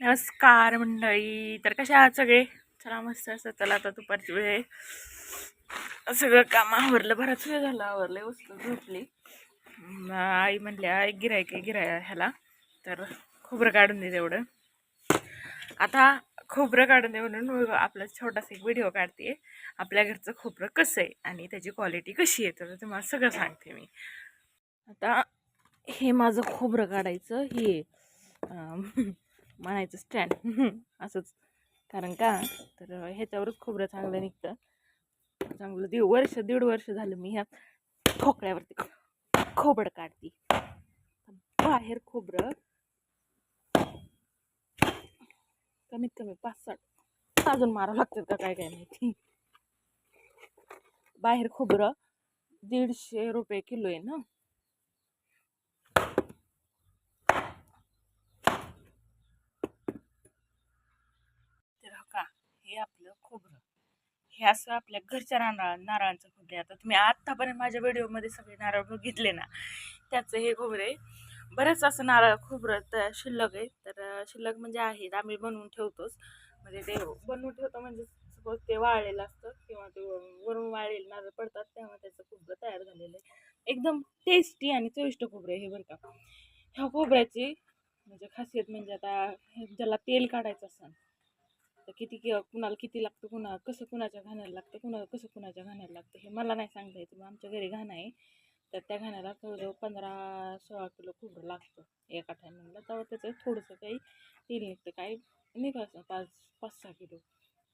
नमस्कार मंडळी. तर कशा आहात सगळे? चला मस्त असं चला आता दुपारची वेळ आहे. सगळं काम आवरलं बराच वेळ झाला आवरलं वस्तू झोपली. आई म्हणल्या गिराय काय गिराय ह्याला. तर खोबरं काढून दे तेवढं. आता खोबरं काढून दे म्हणून आपला छोटासा एक व्हिडिओ काढते आपल्या घरचं खोबरं कसं आहे आणि त्याची क्वालिटी कशी आहे तर तुम्हाला सगळं सांगते मी. आता हे माझं खोबरं काढायचं हे म्हणायचं स्टँड असंच. कारण का? तर ह्याच्यावरच खोबरं चांगलं निघतं. चांगलं दीड वर्ष दीड वर्ष झालं मी ह्या ठोकळ्यावरती खोबरं काढते. बाहेर खोबरं कमीत कमी पाच साठ अजून मारावं लागतात का काय काय माहिती? बाहेर खोबरं दीडशे रुपये किलो आहे ना तर हो का हे आपलं खोबरं. हे असं आपल्या घरच्या नारळ नारळांचं खोबरे आता तुम्ही आत्तापर्यंत माझ्या व्हिडिओमध्ये सगळे नारळ बघितले ना त्याचं हे खोबरे बरेच असं नारळ खोबरं तर शिल्लक आहे. तर शिल्लक म्हणजे आहेत. आम्ही बनवून ठेवतोच. म्हणजे ते बनवून ठेवतो म्हणजे सपोज ते वाळलेलं असतं किंवा ते वरून वाळलेलं नारळ पडतात तेव्हा त्याचं खोबरं तयार झालेलं आहे. एकदम टेस्टी आणि चविष्ट खोबरं हे बरं का. ह्या खोबऱ्याची म्हणजे खासियत म्हणजे आता ज्याला तेल काढायचं असेल तर किती कि कुणाला किती लागतं कुणा कसं कुणाच्या घाण्याला लागतं कुणाला कसं कुणाच्या घाण्याला लागतं हे मला नाही सांगता येतं. मग आमच्या घरी घाण आहे तर त्या घाण्याला जवळजवळ पंधरा सोळा किलो खोबरं लागतं एका टायमिंगला तेव्हा त्याचं थोडंसं काही तेल निघतं. काही निघायचं पाच पाच सहा किलो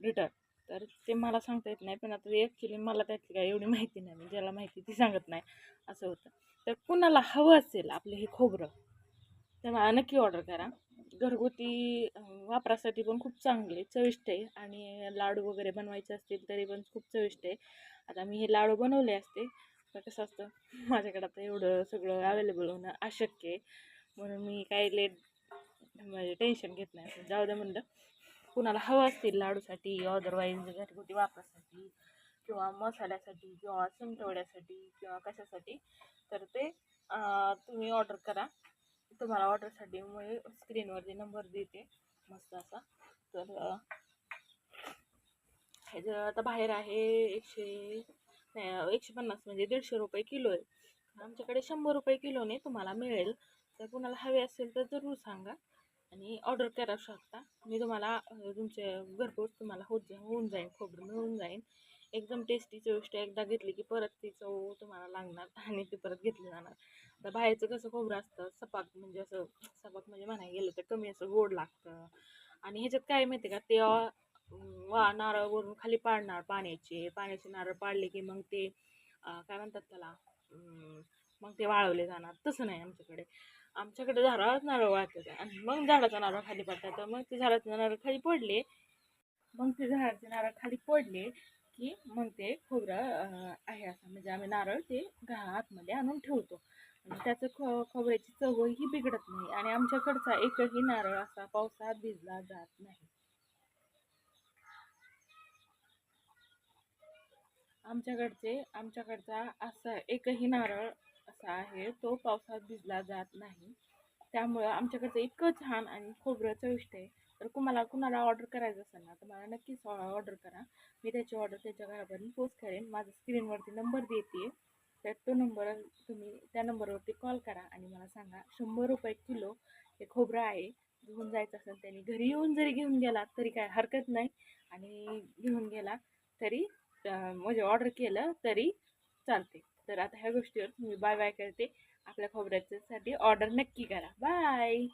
रिटर्न तर ते मला सांगता येत नाही पण आता ॲक्च्युली मला त्यातली काय एवढी माहिती नाही. मी ज्याला माहिती ती सांगत नाही असं होतं. तर कुणाला हवं असेल आपलं हे खोबरं तर मला नक्की ऑर्डर करा. घरगुती वापरासाठी पण खूप चांगले चविष्ट आहे. आणि लाडू वगैरे बनवायचे असतील तरी पण खूप चविष्ट आहे. आता मी हे लाडू बनवले असते तर कसं असतं माझ्याकडे आता एवढं सगळं अवेलेबल होणं अशक्य आहे. म्हणून मी काही लेट म्हणजे टेन्शन घेत नाही. जाऊ द्या म्हणलं. कुणाला हवं असतील लाडूसाठी अदरवाईज घरगुती वापरासाठी किंवा मसाल्यासाठी किंवा चिमटवड्यासाठी किंवा कशासाठी तर ते तुम्ही ऑर्डर करा. तुम्हाला ऑर्डरसाठी मी स्क्रीनवरती नंबर देते मस्त असा. तर ह्याचं आता बाहेर आहे एकशे नाही एकशे पन्नास म्हणजे दीडशे रुपये किलो आहे. आमच्याकडे शंभर रुपये किलोने तुम्हाला मिळेल. तर कुणाला हवे असेल तर जरूर सांगा आणि ऑर्डर करा शकता. मी तुम्हाला तुमचे तुमच्या घरपोच तुम्हाला होत जा होऊन जाईन खोबरं मिळून जाईन एकदम टेस्टी चविष्ट एकदा घेतली की परत ती चव तुम्हाला लागणार आणि ती परत घेतली जाणार. आता बाहेरचं कसं खोबरं असतं सपाक म्हणजे असं सपाक म्हणजे म्हणायला गेलं तर कमी असं गोड लागतं. आणि ह्याच्यात काय माहिती का? ते वा नारळवरून खाली पाडणार पाण्याचे पाण्याचे नारळ पाडले की मग ते काय म्हणतात त्याला मग ते वाळवले जाणार. तसं नाही आमच्याकडे. आमच्याकडे झाडात नारळ वाळतात. आणि मग झाडाचा नारळ खाली पडतात. तर मग ते झाडाचे नारळ खाली पडले मग ते झाडाचे नारळ खाली पडले की मग ते खोबरं आहे असं. म्हणजे आम्ही नारळ ते घा आतमध्ये आणून ठेवतो. म्हणजे त्याचं ख खोबऱ्याची चवही बिघडत नाही आणि आमच्याकडचा एकही नारळ असा पावसात भिजला जात नाही. आमच्याकडचे आमच्याकडचा असा एकही नारळ असा आहे तो पावसात भिजला जात नाही. त्यामुळं आमच्याकडचं इतकं छान आणि खोबरं चविष्ट आहे. तर तुम्हाला कुणाला ऑर्डर करायचं असेल ना तर मला नक्कीच ऑर्डर करा. मी त्याची ऑर्डर त्याच्या घरापर्यंत पोच करेन. माझा स्क्रीनवरती नंबर देते तर तो नंबर तुम्ही त्या नंबरवरती कॉल करा आणि मला सांगा शंभर रुपये किलो हे खोबरं आहे घेऊन जायचं असेल त्यांनी घरी येऊन जरी घेऊन गेला तरी काय हरकत नाही. आणि घेऊन गेला तरी म्हणजे ऑर्डर केलं तरी चालते. तर आता ह्या गोष्टीवर मी बाय बाय करते. आपल्या खोबऱ्याच्यासाठी ऑर्डर नक्की करा. बाय